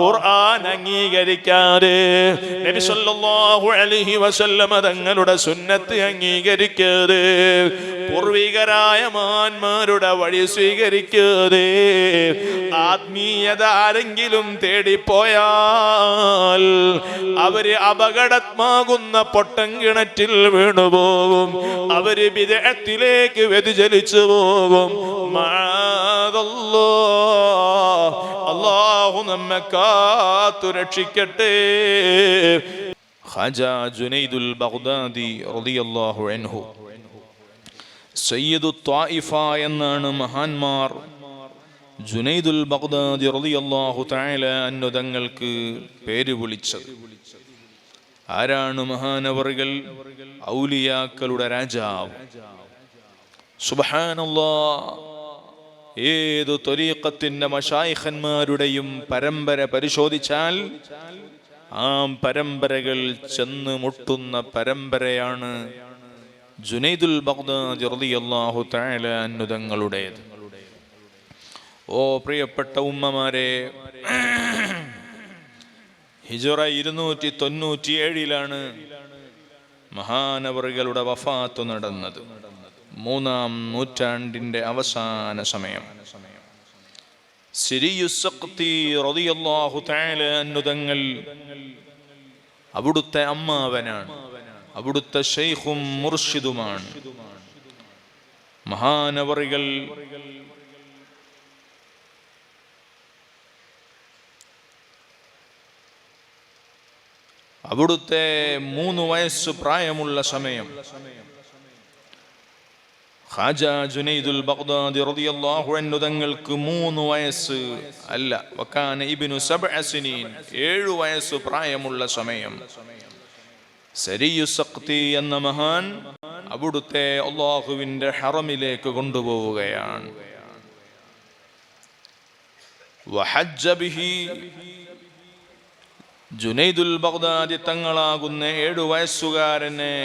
ഖുർആൻ അംഗീകരിക്കാതെ നബി സല്ലല്ലാഹു അലൈഹി വസല്ലമ തങ്ങളുടെ സുന്നത്ത് അംഗീകരിക്കാതെ പൂർവികരായ മാന്മാരുടെ വഴി സ്വീകരിക്കാതെ ആത്മീയത ആരെങ്കിലും തേടിപ്പോയാൽ അവർ അപകടമാകുന്ന പൊട്ടം കിണറ്റിൽ വീണുപോകും. അവർ വിദേഹത്തിലേക്ക് വ്യതിചലിച്ചു പോകും. അള്ളാഹു നമ്മെ കാത്തു രക്ഷിക്കട്ടെ. ഖാജ ജുനൈദുൽ ബഗ്ദാദി റളിയല്ലാഹു അൻഹു. സയ്യിദു ത്വായിഫ എന്നാണ് മഹാന്മാർ. ജുനൈദുൽ ബഗ്ദാദി റളിയല്ലാഹു തആല അന്നു തങ്ങൾക്ക് പേര് വിളിച്ചത്. ആരാണ് മഹാനവറുകൾ? ഔലിയാക്കളുടെ രാജാവ്. സുബ്ഹാനല്ലാ. ഏതു തൊരീക്കത്തിന്റെ മഷായിഖന്മാരുടെയും പരമ്പര പരിശോധിച്ചാൽ ആ പരമ്പരകൾ ചെന്ന് മുട്ടുന്ന പരമ്പരയാണ് ജുനൈദുൽ ബഗ്ദാദി റളിയല്ലാഹു തആല അനുതങ്ങളുടേത് ഓ പ്രിയപ്പെട്ട ഉമ്മമാരെ ഹിജറ ഇരുന്നൂറ്റി തൊണ്ണൂറ്റിയേഴിലാണ് മഹാനവറുകളുടെ വഫാത്ത് നടന്നത്. മൂന്നാം നൂറ്റാണ്ടിന്റെ അവസാന സമയം. അനുതങ്ങൾ അവിടുത്തെ അമ്മാവനാണ്. അവിടുത്തെ ഷെയ്ഖും മുർഷിദുമാണ്. മഹാനവറികൾ അവിടുത്തെ മൂന്ന് വയസ്സ് പ്രായമുള്ള സമയം ഖാജ ജുനൈദുൽ ബഗ്ദാദി റളിയല്ലാഹു അൻഹു തങ്ങൾക്ക് മൂന്ന് വയസ്സ് അല്ല. വക്കാന ഇബ്നു സബ്അ സിനീൻ ഏഴു വയസ്സ് പ്രായമുള്ള സമയം. സരിയു സഖ്തി എന്ന മഹാൻ അവിടുത്തെ അള്ളാഹുവിന്റെ ഹറമിലേക്ക് കൊണ്ടുപോവുകയാണ്. ജുനൈദുൽ ബഗ്ദാദി തങ്ങളാകുന്ന ഏഴു വയസ്സുകാരനെ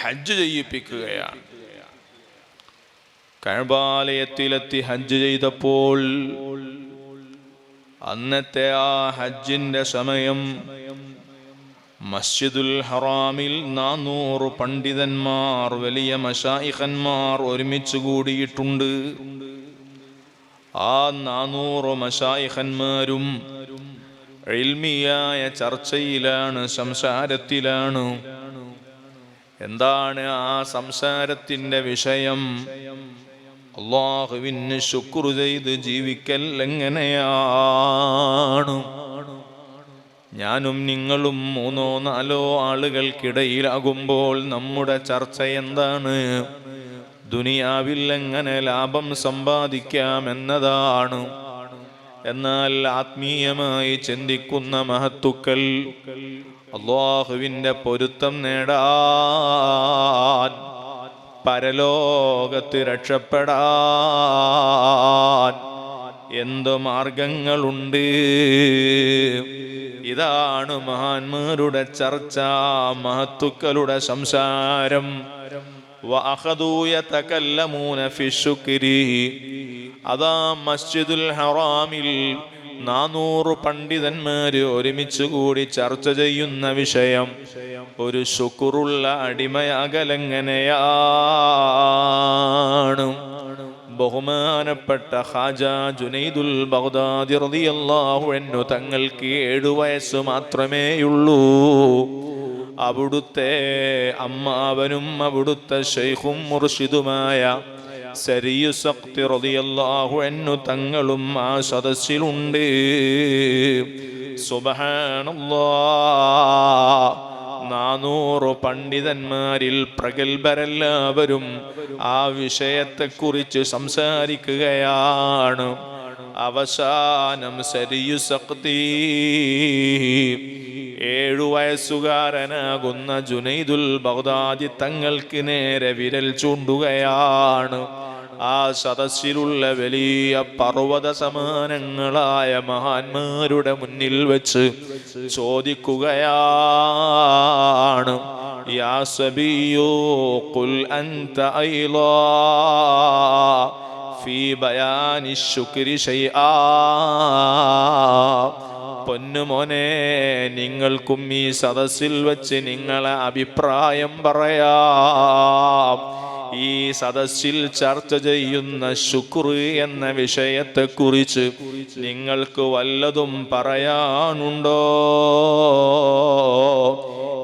ഹജ്ജ് ചെയ്യിപ്പിക്കുകയാണ്. കഴബാലയത്തിലെത്തി ഹജ്ജ് ചെയ്തപ്പോൾ അന്നത്തെ ആ ഹജ്ജിന്റെ സമയം മസ്ജിദുൽ ഹറാമിൽ നാനൂറ് പണ്ഡിതന്മാർ വലിയ മഷായിഖന്മാർ ഒരുമിച്ച് കൂടിയിട്ടുണ്ട്. ആ നാനൂറ് മഷായിഖന്മാരും എൽമിയായ ചർച്ചയിലാണ് സംസാരത്തിലാണ്. എന്താണ് ആ സംസാരത്തിന്റെ വിഷയം? അള്ളാഹുവിന് ശുക്രു ചെയ്ത് ജീവിക്കൽ എങ്ങനെയാണ്? ഞാനും നിങ്ങളും മൂന്നോ നാലോ ആളുകൾക്കിടയിലാകുമ്പോൾ നമ്മുടെ ചർച്ച എന്താണ്? ദുനിയാവിൽ എങ്ങനെ ലാഭം സമ്പാദിക്കാമെന്നതാണ് എന്നാൽ ആത്മീയമായി ചിന്തിക്കുന്ന മഹത്തുക്കൾ അള്ളാഹുവിന്റെ പൊരുത്തം നേടാൻ പരലോകത്ത് രക്ഷപ്പെടാൻ എന്തു മാർഗങ്ങളുണ്ട്? ഇതാണ് മഹാന്മാരുടെ ചർച്ച മഹത്തുക്കളുടെ സംസാരം. അതാ മസ്ജിദുൽ ഹറാമിൽ നാനൂറ് പണ്ഡിതന്മാര് ഒരുമിച്ച് കൂടി ചർച്ച ചെയ്യുന്ന വിഷയം. ഒരു ശുക്കുറുള്ള അടിമയകലെങ്ങനെയാണ് ബഹുമാനപ്പെട്ട ഹാജ ജുനൈദുൽ ബഗ്ദാദി റളിയല്ലാഹു അൻഹു തങ്ങൾക്ക് ഏഴു വയസ്സ് മാത്രമേയുള്ളൂ. അവിടുത്തെ അമ്മാവനും അവിടുത്തെ ഷെയ്ഖും മുർഷിദുമായ സരിയു സക്തി റളിയല്ലാഹു അൻഹു തങ്ങളും ആ സദസ്സിലുണ്ട്. സുബ്ഹാനല്ലാഹ് നാനൂറ് പണ്ഡിതന്മാരിൽ പ്രഗത്ഭരെല്ലാവരും ആ വിഷയത്തെക്കുറിച്ച് സംസാരിക്കുകയാണ്. അവസാനം സരിയു സക്തി ഏഴു വയസ്സുകാരനാകുന്ന ജുനൈദുൽ ബഗ്ദാദി തങ്ങൾക്ക് നേരെ വിരൽ ചൂണ്ടുകയാണ്. ആ സദസ്സിലുള്ള വലിയ പർവത സമാനങ്ങളായ മഹാന്മാരുടെ മുന്നിൽ വെച്ച് ചോദിക്കുകയാണ്. യാ ഫീ ബയാനി ശുക്രി ഷൈആ പൊന്നുമോനെ നിങ്ങൾക്കും ഈ സദസ്സിൽ വെച്ച് നിങ്ങളെ അഭിപ്രായം പറയാം. ഈ സദസ്സിൽ ചർച്ച ചെയ്യുന്ന ശുക്ർ എന്ന വിഷയത്തെ കുറിച്ച് നിങ്ങൾക്ക് വല്ലതും പറയാനുണ്ടോ?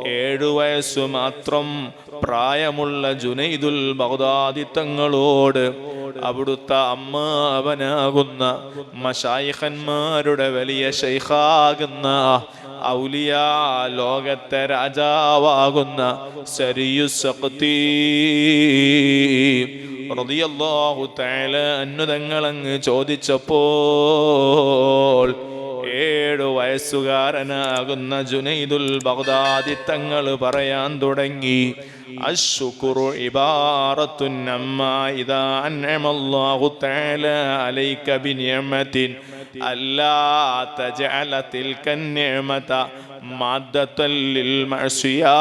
ഏഴു വയസ്സു മാത്രം പ്രായമുള്ള ജുനൈദുൽ ബൗദാദിത്തങ്ങളോട് അവിടുത്തെ അമ്മാവനാകുന്ന മഷായിഖന്മാരുടെ വലിയ ശൈഖാകുന്ന ഔലിയ ലോകത്തെ രാജാവാകുന്ന സരിയു സഖ്തി. റളിയല്ലാഹു തആല അന്നുതങ്ങളങ്ങ് ചോദിച്ചപ്പോൾ ഏഴു വയസ്സുകാരനാകുന്ന ജുനൈദുൽ ബഗ്ദാദി തങ്ങൾ പറയാൻ തുടങ്ങി. അശ്ശുക്കുറു ഇബാറത്തു അമ്മാ ഇദാ അൻഅമല്ലാഹു തആല അലൈക ബിനിഅമത്തിൻ. അല്ലാ തജഅല തിൽക നിഅമത മാദ്ദത്തൻ ലിൽ മഅസിയാ.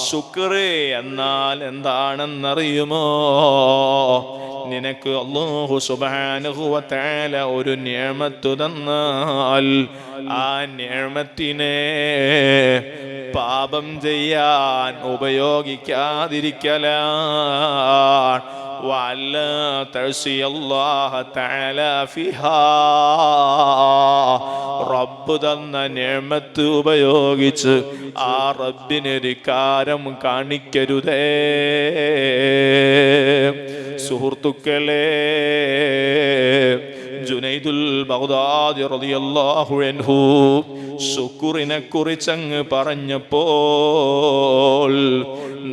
ശുക്ർ എന്നാൽ എന്താണെന്നറിയുമോ? നിനക്ക് വ തആല ഒരു നിയമത്തു തന്നാൽ ആ നിയമത്തിനെ പാപം ചെയ്യാൻ ഉപയോഗിക്കാതിരിക്കലാണ് وألا تعصي الله تعالى فيها റബ്ബ് തന്ന നിയമത്ത് ഉപയോഗിച്ച് ആ റബ്ബിന് ധിക്കാരം കാണിക്കരുതേ സുഹൃത്തുക്കളെ ജുനൈദുൽ ബഗ്ദാദി റളിയല്ലാഹു അൻഹു ശുക്രിനെ കുറിച്ചങ്ങ് പറഞ്ഞപ്പോൾ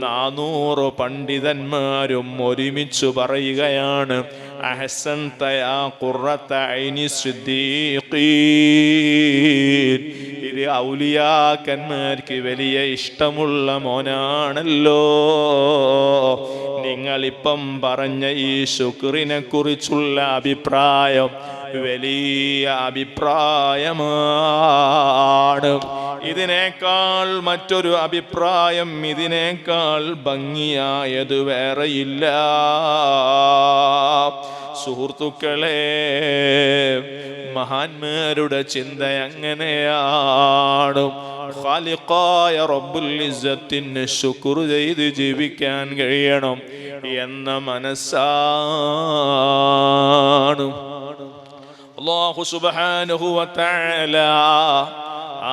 നാനൂറ് പണ്ഡിതന്മാരും ഒരുമിച്ചു പറയുകയാണ് അഹസൻ തയാ കുറത്തൈനി ഇത് ഔലിയാക്കന്മാർക്ക് വലിയ ഇഷ്ടമുള്ള മോനാണല്ലോ. നിങ്ങളിപ്പം പറഞ്ഞ ഈ ശുക്രിനെ കുറിച്ചുള്ള അഭിപ്രായം വലിയ അഭിപ്രായമാണ്. ഇതിനേക്കാൾ മറ്റൊരു അഭിപ്രായം ഇതിനേക്കാൾ ഭംഗിയായത് വേറെയില്ല. സുഹൃത്തുക്കളെ മഹാന്മാരുടെ ചിന്ത എങ്ങനെയാണ്? ഖാലിഖായ റബ്ബുൽ ഇസ്സത്തിന് ശുക്ർ ചെയ്ത് ജീവിക്കാൻ കഴിയണം എന്ന മനസ്സാണ്. വ തആല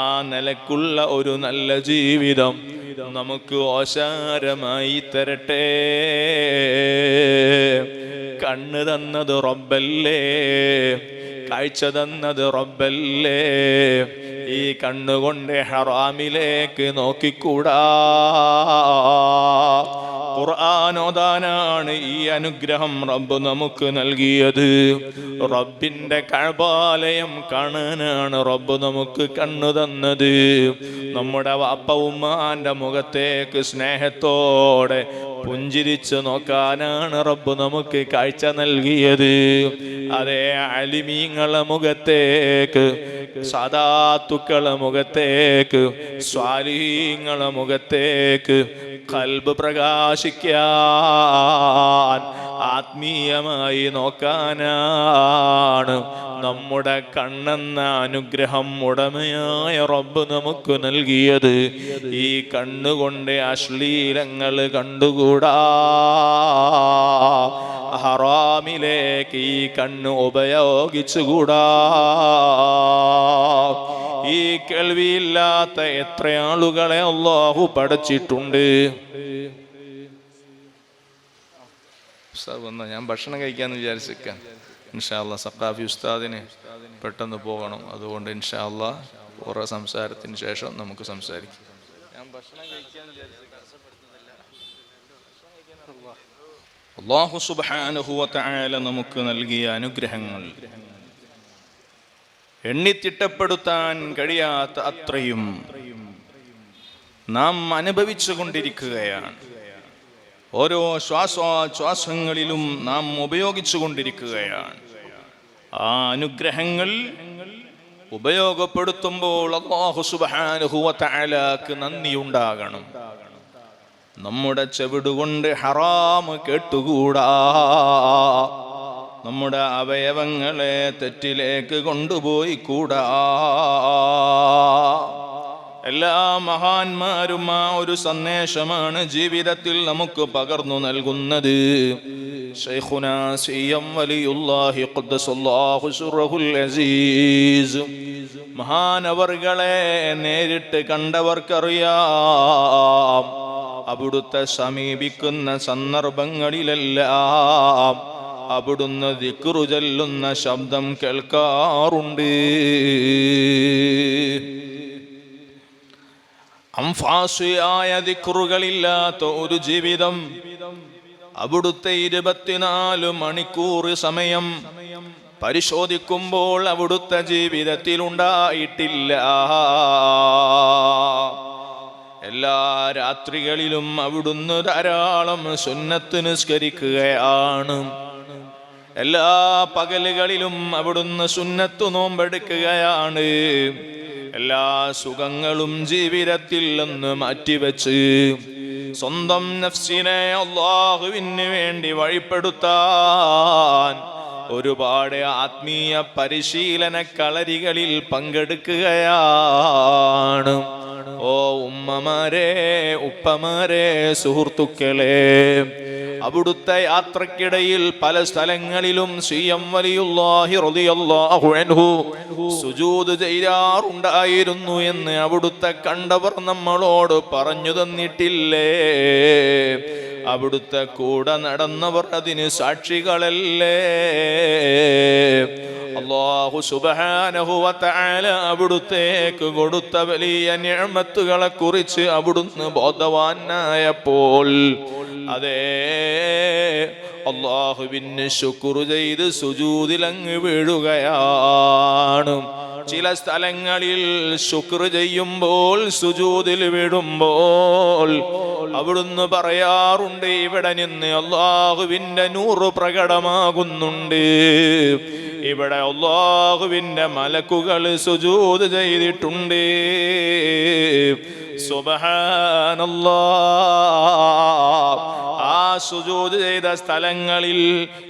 ആ നിലക്കുള്ള ഒരു നല്ല ജീവിതം നമുക്ക് ഓശാരമായി തരട്ടെ. കണ്ണ് തന്നത് റബ്ബല്ലേ കാഴ്ച തന്നത് റബ്ബല്ലേ ഈ കണ്ണുകൊണ്ട് ഹറാമിലേക്ക് നോക്കിക്കൂടാ. ഖുർആാനോദാനാണ് ഈ അനുഗ്രഹം റബ്ബ് നമുക്ക് നൽകിയത്. റബ്ബിന്റെ കഴബാലയം കാണാനാണ് റബ്ബ് നമുക്ക് കണ്ണു തന്നത്. നമ്മുടെ വാപ്പ ഉമ്മാന്റെ മുഖത്തേക്ക് സ്നേഹത്തോടെ പുഞ്ചിരിച്ചു നോക്കാനാണ് റബ്ബ് നമുക്ക് കാഴ്ച നൽകിയത്. അതേ അലിമീങ്ങളെ മുഖത്തേക്ക് സദാത്തുക്കളെ മുഖത്തേക്ക് സ്വാലീങ്ങളെ മുഖത്തേക്ക് കൽബ് പ്രകാശിക്കാൻ ആത്മീയമായി നോക്കാനാണ് നമ്മുടെ കണ്ണെന്ന അനുഗ്രഹം ഉടമയായ റബ്ബ് നമുക്ക് നൽകിയത്. ഈ കണ്ണുകൊണ്ട് അശ്ലീലങ്ങൾ കണ്ടുകൂടാ. ഹറാമിലേക്ക് ഈ കണ്ണ് ഉപയോഗിച്ചുകൂടാ. ഈ കേൾവിയില്ലാത്ത എത്ര ആളുകളെ അള്ളാഹു പഠിച്ചിട്ടുണ്ട്? ഞാൻ ഭക്ഷണം കഴിക്കാന്ന് വിചാരിച്ചിരിക്കാൻ ഇൻഷാല്ല സക്കാഫി ഉസ്താദിന് പെട്ടെന്ന് പോകണം. അതുകൊണ്ട് ഇൻഷാല്ല കുറേ സംസാരത്തിന് ശേഷം നമുക്ക് സംസാരിക്കാം. ഞാൻ അള്ളാഹു സുബ്ഹാനഹു വ നമുക്ക് നൽകിയ അനുഗ്രഹങ്ങൾ. എണ്ണിത്തിട്ടപ്പെടുത്താൻ കഴിയാത്ത അത്രയും നാം അനുഭവിച്ചു കൊണ്ടിരിക്കുകയാണ് ഓരോ ശ്വാസോച്ഛ്വാസങ്ങളിലും നാം ഉപയോഗിച്ചു കൊണ്ടിരിക്കുകയാണ് ആ അനുഗ്രഹങ്ങൾ ഉപയോഗപ്പെടുത്തുമ്പോൾ അള്ളാഹു തആലാക്ക് നന്ദിയുണ്ടാകണം. നമ്മുടെ ചെവിടുകൊണ്ട് ഹറാം കേട്ടുകൂടാ. നമ്മുടെ അവയവങ്ങളെ തെറ്റിലേക്ക് കൊണ്ടുപോയി കൂടാ. എല്ലാ മഹാന്മാരും ആ ഒരു സന്ദേശമാണ് ജീവിതത്തിൽ നമുക്ക് പകർന്നു നൽകുന്നത്. മഹാനവറുകളെ നേരിട്ട് കണ്ടവർക്കറിയാം. അവിടുത്തെ സമീപിക്കുന്ന സന്ദർഭങ്ങളിലെല്ലാം അവിടുന്ന് ദിക്റു ചൊല്ലുന്ന ശബ്ദം കേൾക്കാറുണ്ട്. അംഫാസുയായ ദിക്റുകളില്ലാത്ത ഒരു ജീവിതം അവിടുത്തെ ഇരുപത്തിനാല് മണിക്കൂർ സമയം പരിശോധിക്കുമ്പോൾ അവിടുത്തെ ജീവിതത്തിൽ ഉണ്ടായിട്ടില്ല എല്ലാ രാത്രികളിലും അവിടുന്ന് ധാരാളം സുന്നത്ത് നിസ്കരിക്കുകയാണ്. എല്ലാ പകലുകളിലും അവിടുന്ന് സുന്നത്ത് നോമ്പെടുക്കുകയാണ്. എല്ലാ സുഖങ്ങളും ജീവിതത്തിൽ നിന്ന് മാറ്റിവെച്ച് സ്വന്തം നഫ്സിനെ അള്ളാഹുവിന് വേണ്ടി വഴിപ്പെടുത്താൻ ഒരുപാട് ആത്മീയ പരിശീലന കളരികളിൽ പങ്കെടുക്കുകയാണ്. ഓ ഉമ്മമാരെ ഉപ്പമാരെ സുഹൃത്തുക്കളെ അവിടുത്തെ യാത്രക്കിടയിൽ പല സ്ഥലങ്ങളിലും റളിയല്ലാഹു അൻഹു സുജൂദ് ചെയ്യാറുണ്ടായിരുന്നു എന്ന് അവിടുത്തെ കണ്ടവർ നമ്മളോട് പറഞ്ഞു തന്നിട്ടില്ലേ? അവിടുത്തെ കൂടെ നടന്നവർ അതിന് സാക്ഷികളല്ലേ? അള്ളാഹു തആല അവിടുത്തേക്ക് കൊടുത്ത വലിയ ഞാമത്തുകളെ കുറിച്ച് അവിടുന്ന് ബോധവാനായപ്പോൾ അതേ. അള്ളാഹുവിന് ശുക്ർ ചെയ്ത് സുജൂതിലങ്ങ് വീഴുകയാണ് ചില സ്ഥലങ്ങളിൽ ശുക്ർ ചെയ്യുമ്പോൾ സുജൂതിൽ വീഴുമ്പോൾ അവിടുന്ന് പറയാറുണ്ട് ഇവിടെ നിന്ന് അള്ളാഹുവിന്റെ നൂറ് പ്രകടമാകുന്നുണ്ട്. ഇവിടെ അള്ളാഹുവിന്റെ മലക്കുകൾ സുജൂത് ചെയ്തിട്ടുണ്ട്. ആ സുജൂത് ചെയ്ത സ്ഥലങ്ങളിൽ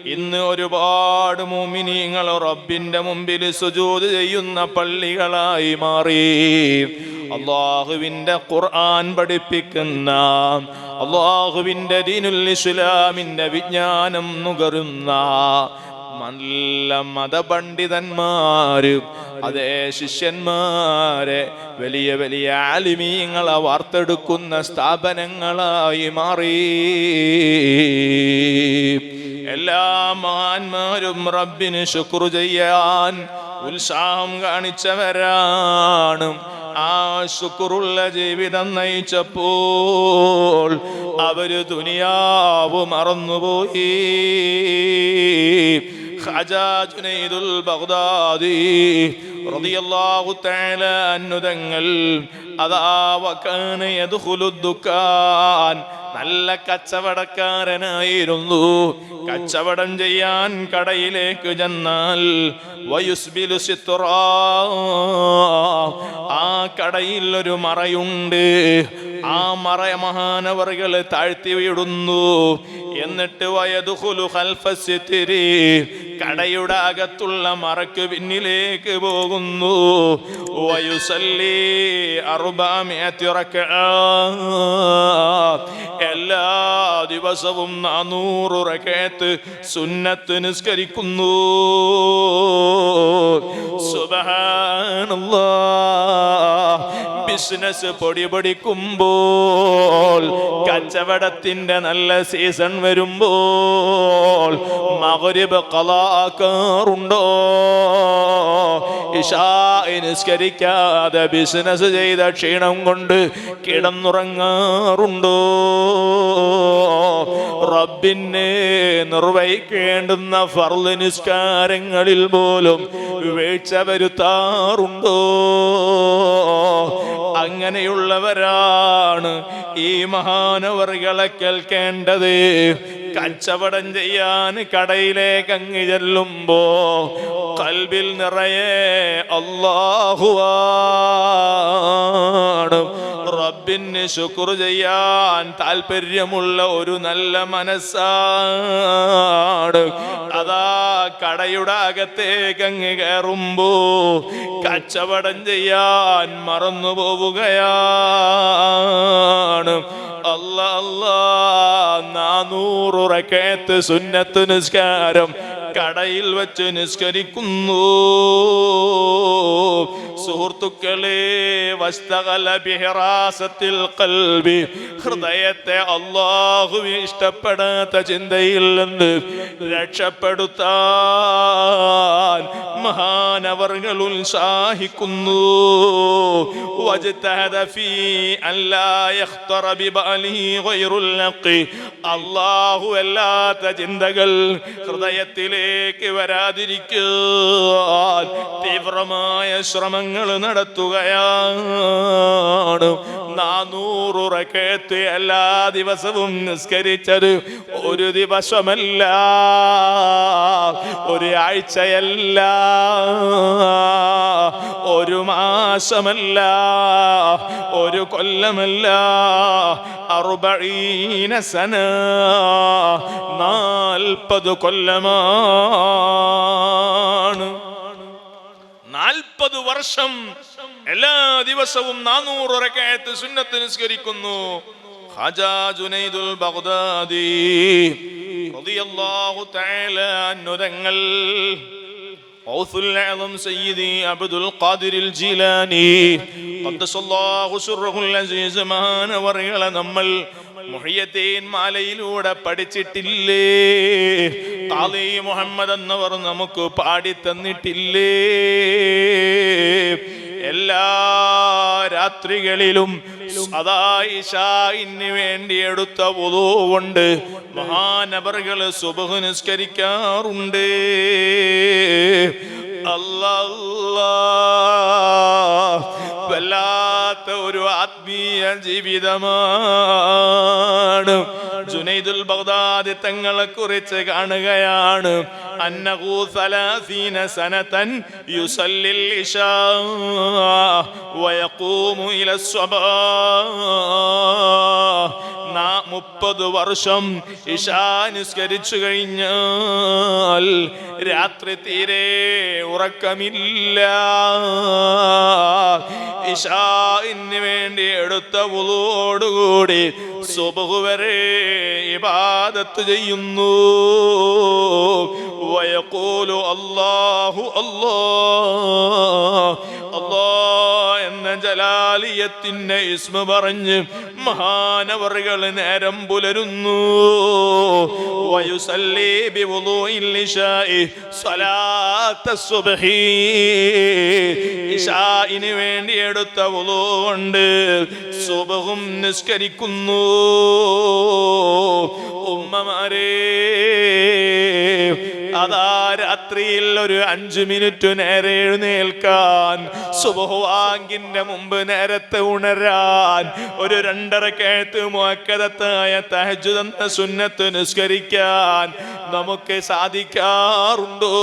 ഇന്ന് ഒരുപാട് മുമിനീങ്ങൾ റബ്ബിന്റെ മുമ്പിൽ സുജൂത് ചെയ്യുന്ന പള്ളികളായി മാറി. അള്ളാഹുവിന്റെ ഖുർആൻ പഠിപ്പിക്കുന്ന അള്ളാഹുവിന്റെ ദീനുൽ ഇസ്ലാമിന്റെ വിജ്ഞാനം നുകരുന്ന നല്ല മതപണ്ഡിതന്മാര് അതേ ശിഷ്യന്മാരെ വലിയ വലിയ ആലിമീങ്ങളെ വാർത്തെടുക്കുന്ന സ്ഥാപനങ്ങളായി മാറി. എല്ലാ മഹാന്മാരും റബ്ബിന് ശുക്രു ചെയ്യാൻ ഉത്സാഹം കാണിച്ചവരാണ്. ആ ശുക്രുള്ള ജീവിതം നയിച്ചപ്പോൾ അവർ ദുനിയാവ് മറന്നുപോയി. ഖാജാ ജുനൈദുൽ ബഗ്ദാദി റളിയല്ലാഹു തആല അന്നുതങ്ങൾ അതാ വകാന യദ്ഖുലു ദുക്കാൻ നല്ല കച്ചവടക്കാരനായിരുന്നു. കച്ചവടം ചെയ്യാൻ കടയിലേക്ക് ചെന്നാൽ വയുസ്ബിലു ആ കടയിൽ ഒരു മറയുണ്ട്. ആ മറ മഹാനവറുകൾ താഴ്ത്തിവിടുന്നു എന്നിട്ട് വയതുഹുലു ഖൽഫസിത്തിരി കടയുടെ അകത്തുള്ള മറക്ക് പിന്നിലേക്ക് പോകുന്നു. വയുസല്ലി അറുബാമേത്തിറക്ക എല്ലാ ദിവസവും നാനൂറ് റക്കയത്ത് സുന്നത്ത് നിസ്കരിക്കുന്നു. സുബഹാനല്ലാ. ബിസിനസ് പൊടി പൊടിക്കുമ്പോൾ കച്ചവടത്തിന്റെ നല്ല സീസൺ വരുമ്പോൾ മകരിബ് കലാക്കാറുണ്ടോ ഇഷാ നിസ്കരിക്കാതെ ബിസിനസ് ചെയ്ത ക്ഷീണം കൊണ്ട് കിടന്നുറങ്ങാറുണ്ടോ? റബ്ബിനെ നിർവഹിക്കേണ്ടുന്ന ഫർൾ നിസ്കാരങ്ങളിൽ പോലും വീഴ്ച വരുത്താറുണ്ടോ? അങ്ങനെയുള്ളവരാണ് ഈ മഹാനവറുകളെ കേൾക്കേണ്ടത്. കച്ചവടം ചെയ്യാൻ കടയിലേക്ക് അങ്ങ് ചെല്ലുമ്പോ കൽബിൽ നിറയെ അള്ളാഹുവാണ് റബിന് ശുക്ർ ചെയ്യാൻ താല്പര്യമുള്ള ഒരു നല്ല മനസ്സാണ്. അതാ കടയുടെ അകത്തേക്ക് അങ്ങ് കയറുമ്പോ കച്ചവടം ചെയ്യാൻ മറന്നു പോവുകയാണ്. അല്ല അല്ല നാനൂറ് റക്കയത്ത് സുന്നത്ത് നിസ്കാരം കടയിൽ വെച്ച് നിസ്കരിക്കുന്നു. സുഹൃത്തുക്കളെ വസ്തകലബിഹറാസത്തിൽ കൽവി ഹൃദയത്തെ അള്ളാഹു ഇഷ്ടപ്പെടാത്ത ചിന്തയിൽ നിന്ന് രക്ഷപ്പെടുത്താൻ മഹാനവറുകൾ ഉത്സാഹിക്കുന്നു. അള്ളാഹു അല്ലാത്ത ചിന്തകൾ ഹൃദയത്തിലേക്ക് വരാതിരിക്കാൻ തീവ്രമായ ശ്രമങ്ങൾ നടത്തുകയാണ്. നാനൂറ് റക്കത്ത് എല്ലാ ദിവസവും നിസ്കരിച്ചത് ഒരു ദിവസമല്ല. ഒരു ആഴ്ചയല്ല ഒരു മാസമല്ല. ഒരു കൊല്ലമല്ല. അറുബീന സന. നാൽപ്പത് കൊല്ലമാണ്. നാൽപ്പത് വർഷം എല്ലാ ദിവസവും നാനൂറ് റക്കയത്ത് സുന്നത്ത് നിസ്കരിക്കുന്നു. ഖാജാ ജുനൈദുൽ ബഗ്ദാദി റളിയല്ലാഹു തആല അൻഹു തങ്ങൾ ഔസുൽ അഅ്ലം സയ്യിദി അബ്ദുൽ ഖാദിറിൽ ജീലാനി ഖദ്ദസല്ലാഹു സിർറഹുൽ അസീസ് മഹാനവറുകളെ നമ്മൾ മുഹയ്യത്തേൻ മാലയിലൂടെ പഠിച്ചിട്ടില്ലേ? താലി മുഹമ്മദ് എന്നവർ നമുക്ക് പാടി തന്നിട്ടില്ലേ? എല്ലാ രാത്രികളിലും സദായിഷായിന് വേണ്ടി എടുത്ത പൊതുവുണ്ട് മഹാനബറുകൾ സുബഹ് നിസ്കരിക്കാറുണ്ട്. അല്ലാ വല്ലാത്ത ഒരു ആത്മീയ ജീവിതമാണ്. ജുനൈദുൽ ബഗ്ദാദി തങ്ങളെ കുറിച്ച് കാണുകയാണ്. അന്നഹു സനതൻ യുസല്ലിൽ മുപ്പത് വർഷം ഇഷാ നിസ്കരിച്ചു കഴിഞ്ഞാൽ രാത്രി തീരെ ഉറക്കമില്ല. ഇഷായിന് വേണ്ടി എടുത്ത വുളോടുകൂടി സുബഹു വരെ ഇബാദത്ത് ചെയ്യുന്നു. വയക്കൂലു الله الله الله എന്ന ജലാലിയത്തിന്റെ ഇസ്മ പറഞ്ഞ് മഹാനവറുകൾ നേരം പുലരുന്നു. ഇശാഇന് വേണ്ടി എടുത്ത കൊണ്ട് സുബഹും നിസ്കരിക്കുന്നു. ഉമ്മമാരേ അതാ രാത്രിയിൽ ഒരു അഞ്ചു മിനിറ്റ് നേരെ എഴുന്നേൽക്കാൻ? സുബഹുവാങ്കിന്റെ മുമ്പ് നേരത്തെ ഉണരാൻ. ഒരു രണ്ടര കേത്ത് മുക്കതത്തായ തഹജുദെന്ന സുന്നത്ത് നിസ്കരിക്കാൻ നമുക്ക് സാധിക്കാറുണ്ടോ?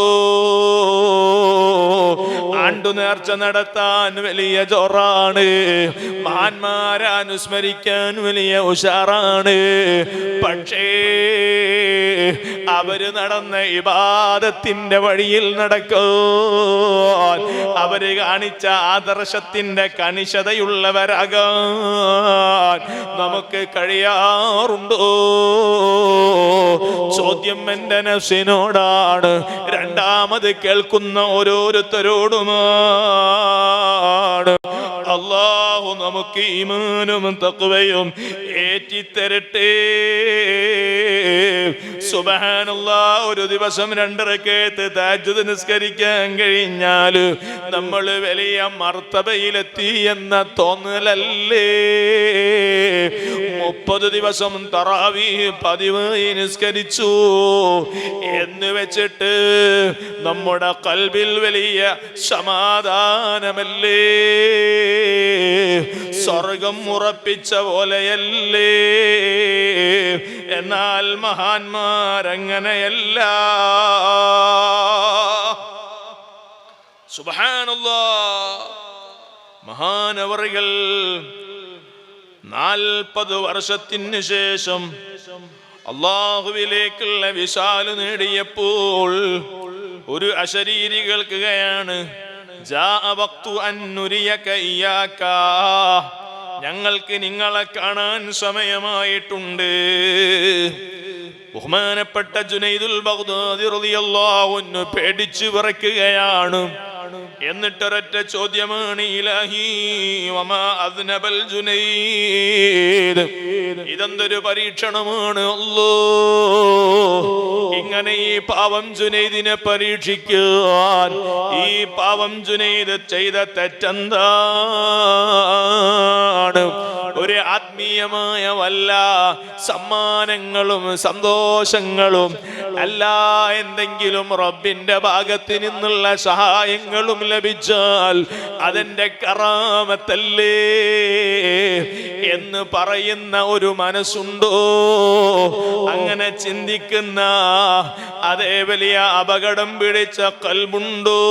ആണ്ടു നേർച്ച നടത്താൻ വലിയ ജോറാണ്. മഹാന്മാരെ അനുസ്മരിക്കാൻ വലിയ ഉഷാറാണ്. പക്ഷേ അവർ നടന്ന ഇബാദത്തിന്റെ വഴിയിൽ നടക്കാൻ അവർ കാണിച്ച ആദർശത്തിന്റെ കണിശതയുള്ളവരാകാൻ നമുക്ക് കഴിയാറുണ്ടോ? ചോദ്യം എന്റെ നഫ്സിനോടാണ്. രണ്ടാമത് കേൾക്കുന്ന ഓരോരുത്തരോടുമാണ്. അള്ളാഹു നമുക്ക് ഈമാനും തക്കുവയും ഏറ്റിത്തരട്ടെ. സുബാനുള്ള ഒരു ദിവസം രണ്ടരക്കേത്ത് താജ് നിസ്കരിക്കാൻ കഴിഞ്ഞാൽ നമ്മൾ വലിയ മർത്തബയിലെത്തി എന്ന തോന്നലല്ലേ? മുപ്പത് ദിവസം തറാവി പതിവ് നിസ്കരിച്ചു. എന്ന് വെച്ചിട്ട് നമ്മുടെ കൽവിൽ വലിയ സമാധാനമല്ലേ? സ്വർഗം ഉറപ്പിച്ച പോലെയല്ലേ? എന്നാൽ മഹാന്മാരങ്ങനെയല്ല. സുബാനുള്ള മഹാനവറുകൾ നാൽപ്പത് വർഷത്തിന് ശേഷം അള്ളാഹുവിലേക്കുള്ള വിശാൽ നേടിയപ്പോൾ ഒരു അശരീരി കേൾക്കുകയാണ്. ഞങ്ങൾക്ക് നിങ്ങളെ കാണാൻ സമയമായിട്ടുണ്ട്. ബഹുമാനപ്പെട്ട ജുനൈദുൽ ബഗ്ദാദി പേടിച്ചു വിറയ്ക്കുകയാണ്. എന്നിട്ടൊരൊറ്റ ചോദ്യമാണ് ഇതെന്തൊരു പരീക്ഷണമാണ് അല്ലോ ഇങ്ങനെ ഈ പാവം ജുനൈദിനെ പരീക്ഷിക്കാൻ ഈ പാവം ജുനൈദ് ചെയ്ത തെറ്റെന്താണ്? ഒരു ആത്മീയമായ വല്ല സമ്മാനങ്ങളും സന്തോഷങ്ങളും അല്ല എന്തെങ്കിലും റബ്ബിന്റെ ഭാഗത്ത് നിന്നുള്ള സഹായങ്ങളും ലഭിച്ചാൽ അതെന്റെ കറാമത്തല്ലേ എന്ന് പറയുന്ന ഒരു മനസ്സുണ്ടോ? അങ്ങനെ ചിന്തിക്കുന്ന അതേ വലിയ അപകടം പിടിച്ച കൽബുണ്ടോ?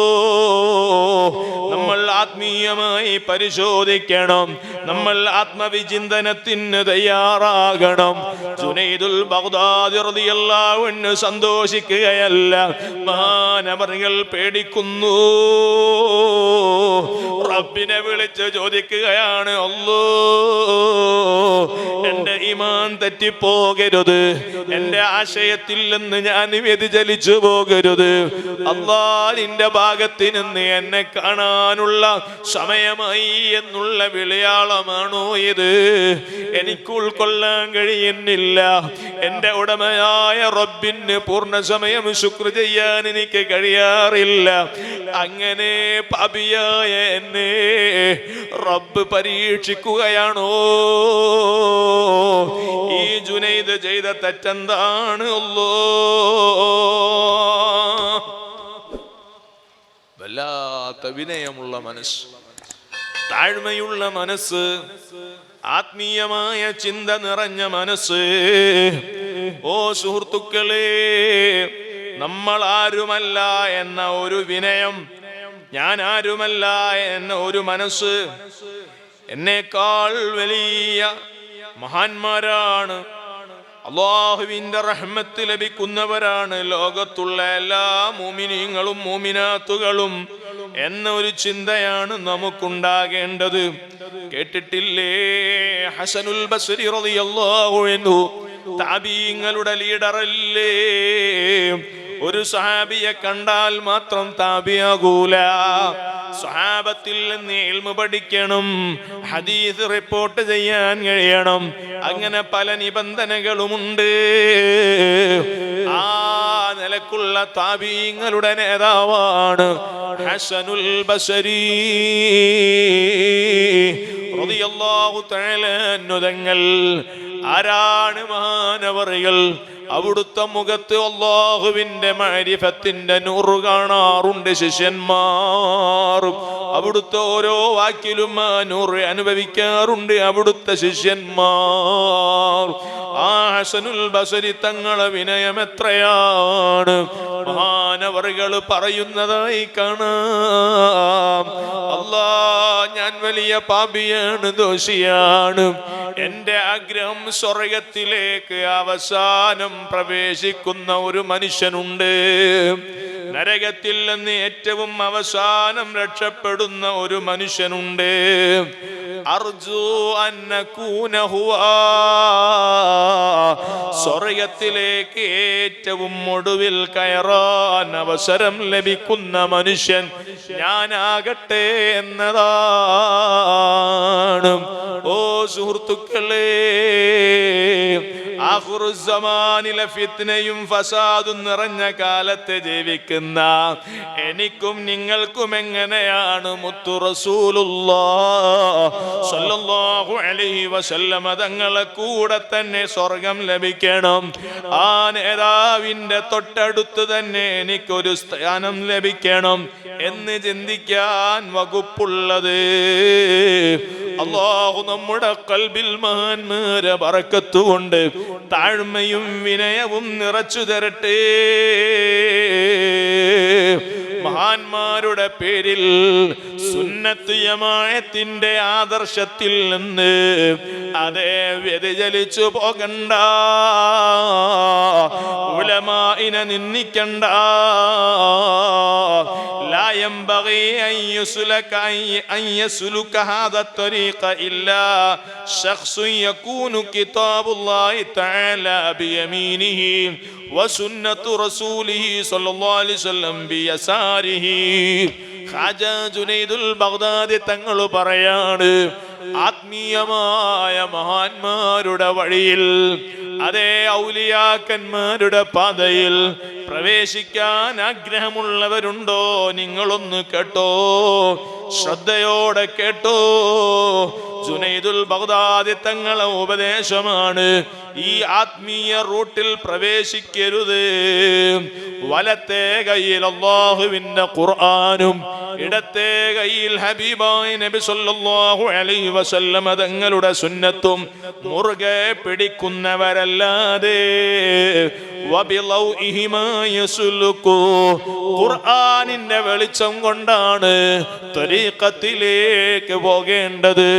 നമ്മൾ ആത്മീയമായി പരിശോധിക്കണം. നമ്മൾ ആത്മവിചിന്തനത്തിന് തയ്യാറാകണം. ജുനൈദുൽ ബഗ്ദാദി റളിയല്ലാഹു അൻഹു സന്തോഷിക്കുകയല്ല. മാനവറികൾ പേടിക്കുന്നു. റബ്ബിനെ വിളിച്ച് ചോദിക്കുകയാണ് അല്ലോ എന്റെ ഇമാൻ തെറ്റിപ്പോകരുത്. എന്റെ ആശയത്തിൽ നിന്ന് ഞാൻ വ്യതിചലിച്ചു പോകരുത്. അള്ളാലിന്റെ ഭാഗത്ത് നിന്ന് എന്നെ കാണാനുള്ള സമയമായി എന്നുള്ള വിളയാളമാണോ ഇത്? എനിക്ക് ഉൾക്കൊള്ളാൻ കഴിയുന്നില്ല. എന്റെ ഉടമയായ റബ്ബിന് പൂർണ സമയം ശുക്ർ ചെയ്യാൻ എനിക്ക് കഴിയാറില്ല. അങ്ങനെ പാപിയായ എന്നെ റബ്ബ് പരീക്ഷിക്കുകയാണോ? ഈ ജുനൈദ് ചെയ്ത തെറ്റെന്താണ് ഉള്ളോ വല്ലാത്ത വിനയമുള്ള മനസ്സ് താഴ്മയുള്ള മനസ്സ് ആത്മീയമായ ചിന്ത നിറഞ്ഞ മനസ്സ്. ഓ സുഹൃത്തുക്കളെ നമ്മൾ ആരുമല്ല എന്ന ഒരു വിനയം ഞാൻ ആരുമല്ല എന്ന ഒരു മനസ്സ് എന്നേക്കാൾ വലിയ മഹാന്മാരാണ്. അള്ളാഹുവിന്റെ റഹ്മത്ത് ലഭിക്കുന്നവരാണ് ലോകത്തുള്ള എല്ലാ മോമിനീങ്ങളും മോമിനാത്തുകളും എന്ന ഒരു ചിന്തയാണ് നമുക്കുണ്ടാകേണ്ടത്. കേട്ടിട്ടില്ലേ? ഹസനുൽ ബസ്രി റളിയല്ലാഹു അൻഹു താബീങ്ങളുടെ ലീഡറല്ലേ? ഒരു സഹാബിയെ കണ്ടാൽ മാത്രം താബിയാകൂല സഹാബത്തിൽ നിന്ന് എൽമ പഠിക്കണം ഹദീസ് റിപ്പോർട്ട് ചെയ്യാൻ കഴിയണം. അങ്ങനെ പല നിബന്ധനകളുമുണ്ട്. ആ നിലക്കുള്ള താബീങ്ങളുടെ നേതാവാണ് ഹസനുൽ ബസരി. അന്നുതങ്ങൾ ആരാണ് മഹാനവറികൾ? അവിടുത്തെ മുഖത്ത് അള്ളാഹുവിന്റെ മാരിഫത്തിന്റെ നൂറ് കാണാറുണ്ട് ശിഷ്യന്മാറും അവിടുത്തെ ഓരോ വാക്കിലും ആ നൂറ് അനുഭവിക്കാറുണ്ട് അവിടുത്തെ ശിഷ്യന്മാർ. ആ ഹസനുൽ ബസരി തങ്ങളെ വിനയം എത്രയാണ്? മഹാനവറുകൾ പറയുന്നതായി കാണാം. അല്ലാ ഞാൻ വലിയ പാപിയാണ് ദോഷിയാണ്. എന്റെ ആഗ്രഹം സ്വർഗത്തിലേക്ക് അവസാനം പ്രവേശിക്കുന്ന ഒരു മനുഷ്യനുണ്ട്. നരകത്തിൽ നിന്ന് ഏറ്റവും അവസാനം രക്ഷപ്പെടുന്ന ഒരു മനുഷ്യനുണ്ട്. അർജു സ്വർഗത്തിലേക്ക് ഏറ്റവും ഒടുവിൽ കയറാൻ അവസരം ലഭിക്കുന്ന മനുഷ്യൻ ഞാനാകട്ടെ എന്നതാണ്. ഓ സുഹൃത്തുക്കളെ ആഹുറുസമാനിലെ ഫിത്നയും ഫസാദും നിറഞ്ഞ കാലത്ത് ജീവിക്കുന്ന എനിക്കും നിങ്ങൾക്കും എങ്ങനെയാണ് മുത്തു റസൂലുള്ളാഹു? അലൈഹി വസല്ലമ തങ്ങളെ കൂടെ തന്നെ സ്വർഗം ലഭിക്കണം. ആ നേതാവിന്റെ തൊട്ടടുത്ത് തന്നെ എനിക്കൊരു സ്ഥാനം ലഭിക്കണം എന്ന് ചിന്തിക്കാൻ വകുപ്പുള്ളത്. അള്ളാഹു നമ്മുടെ കൽബിൽ മഹാന്മാരെ പറക്കത്തുകൊണ്ട് താഴ്മയും വിനയവും നിറച്ചു തരട്ടെ. മഹാന്മാരുടെ പേരിൽ സുന്ന സുന്നത്ത് യമായത്തിന്റെ ആദർശത്തിൽ നിന്ന് അതേ വ്യതിചലിച്ചു പോകണ്ട ഉലമായിനെ നിന്ദിക്കണ്ട لا ينبغي أن يسلك أن يسلك هذا الطريق إلا شخص يكون كتاب الله تعالى بيمينه وسنة رسوله صلى الله عليه وسلم بيساره ഖാജ ജുനൈദുൽ ബഗ്ദാദി തങ്ങൾ പറയാണ് ആത്മീയമായ മഹാന്മാരുടെ വഴിയിൽ അതേ ഔലിയാക്കന്മാരുടെ പാതയിൽ പ്രവേശിക്കാൻ ആഗ്രഹമുള്ളവരുണ്ടോ? നിങ്ങളൊന്ന് കേട്ടോ. ശ്രദ്ധയോടെ കേട്ടോ. ജുനൈദുൽ ബഗ്ദാദി തങ്ങളെ ഉപദേശമാണ്. ഈ ആത്മീയ റൂട്ടിൽ പ്രവേശിക്കരുത്. വലത്തെ കയ്യിൽ അള്ളാഹുവിന്റെ ഖുർആാനും ഇടത്തെ കയ്യിൽ ഹബീബായ നബി സല്ലല്ലാഹു അലൈഹി വസല്ലമ തങ്ങളുടെ സുന്നത്തും മുറുകെ പിടിക്കുന്നവരല്ലാതെ ഖുർആനിന്റെ വെളിച്ചം കൊണ്ടാണ് ത്വരീഖത്തിലേക്ക് പോകേണ്ടത്.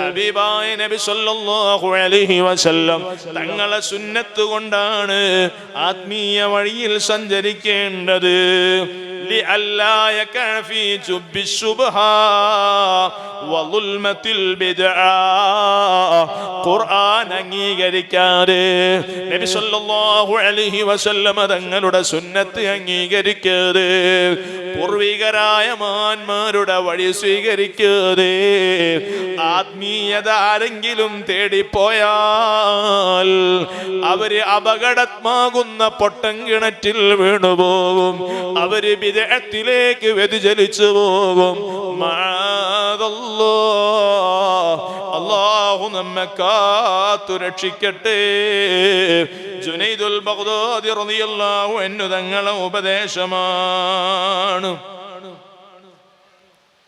ഹബീബായ നബി സല്ലല്ലാഹു അലൈഹി വസല്ലം തങ്ങളെ സുന്നത്ത് കൊണ്ടാണ് ആത്മീയ വഴിയിൽ സഞ്ചരിക്കേണ്ടത്. لئلا يقع في جب الشبهة وظلمة البدعة ഖുർആൻ അംഗീകരിക്കാതെ നബി സല്ലല്ലാഹു അലൈഹി വസല്ലമ തങ്ങളുടെ സുന്നത്ത് അംഗീകരിക്കാതെ പൂർവികരായ മാന്മാരുടെ വഴി സ്വീകരിക്കാതെ ആത്മീയത ആരെങ്കിലും തേടിപ്പോയാൽ അവര് അപകടമാകുന്ന പൊട്ടം കിണറ്റിൽ വീണുപോകും അവര് വിദേഹത്തിലേക്ക് വ്യതിചലിച്ചു പോകും. മാതല്ലോ അള്ളാഹു നമ്മെ കാത്തു രക്ഷിക്കട്ടെ. ജുനൈദുൽ ബഗ്ദാദി റളിയല്ലാഹു അൻഹു തങ്ങളെ ഉപദേശമാണ്.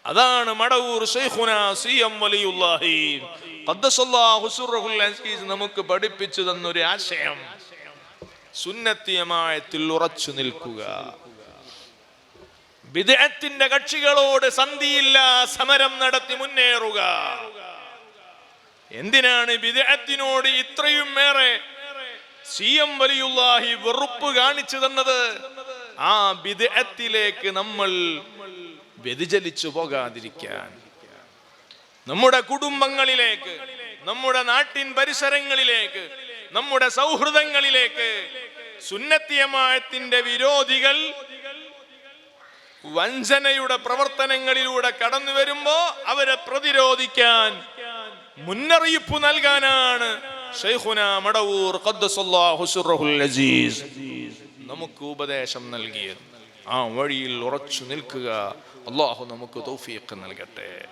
അതാണ് മടവൂർ ശൈഖുനാ സി എം വലിയുല്ലാഹി അസീസ് നമുക്ക് പഠിപ്പിച്ചു തന്നൊരു ആശയം. സുന്നത്തിയമായത്തിൽ ഉറച്ചു നിൽക്കുക. വിദേഹത്തിന്റെ കക്ഷികളോട് സന്ധിയില്ല സമരം നടത്തി മുന്നേറുക. എന്തിനാണ് വിദേഹത്തിനോട് ഇത്രയും ഏറെ സി എം വലിയുല്ലാഹി വെറുപ്പ് കാണിച്ചു തന്നത്? ആ വിദേഹത്തിലേക്ക് നമ്മൾ വ്യതിചലിച്ചു പോകാതിരിക്കാൻ. നമ്മുടെ കുടുംബങ്ങളിലേക്ക് നമ്മുടെ നാട്ടിൻ പരിസരങ്ങളിലേക്ക് നമ്മുടെ സൗഹൃദങ്ങളിലേക്ക് സുന്നത്തിയമായത്തിന്റെ വിരോധികൾ വഞ്ചനയുടെ പ്രവർത്തനങ്ങളിലൂടെ കടന്നു വരുമ്പോ അവരെ പ്രതിരോധിക്കാൻ മുന്നറിയിപ്പ് നൽകാനാണ് മടവൂർ അസീസ് നമുക്ക് ഉപദേശം നൽകിയത്. ആ വഴിയിൽ ഉറച്ചു നിൽക്കുക. അള്ളാഹു നമുക്ക് തൗഫീഖ് നൽകട്ടെ.